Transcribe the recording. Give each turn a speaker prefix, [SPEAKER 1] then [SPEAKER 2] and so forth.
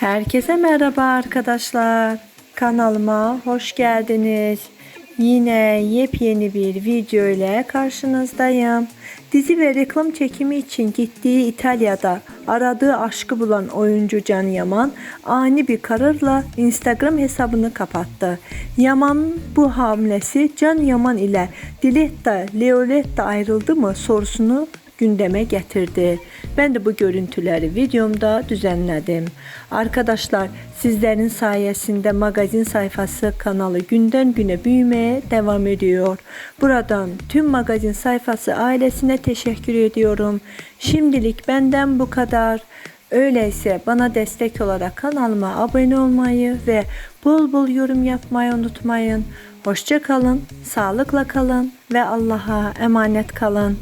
[SPEAKER 1] Herkese merhaba arkadaşlar. Kanalıma hoş geldiniz. Yine yepyeni bir video ile karşınızdayım. Dizi ve reklam çekimi için gittiği İtalya'da aradığı aşkı bulan oyuncu Can Yaman ani bir kararla Instagram hesabını kapattı. Yaman bu hamlesi Can Yaman ile Diletta Leoletta ayrıldı mı sorusunu gündeme getirdi. Ben de bu görüntüleri videomda düzenledim. Arkadaşlar sizlerin sayesinde magazin sayfası kanalı günden güne büyümeye devam ediyor. Buradan tüm magazin sayfası ailesine teşekkür ediyorum. Şimdilik benden bu kadar. Öyleyse bana destek olarak kanalıma abone olmayı ve bol bol yorum yapmayı unutmayın. Hoşça kalın, sağlıkla kalın ve Allah'a emanet kalın.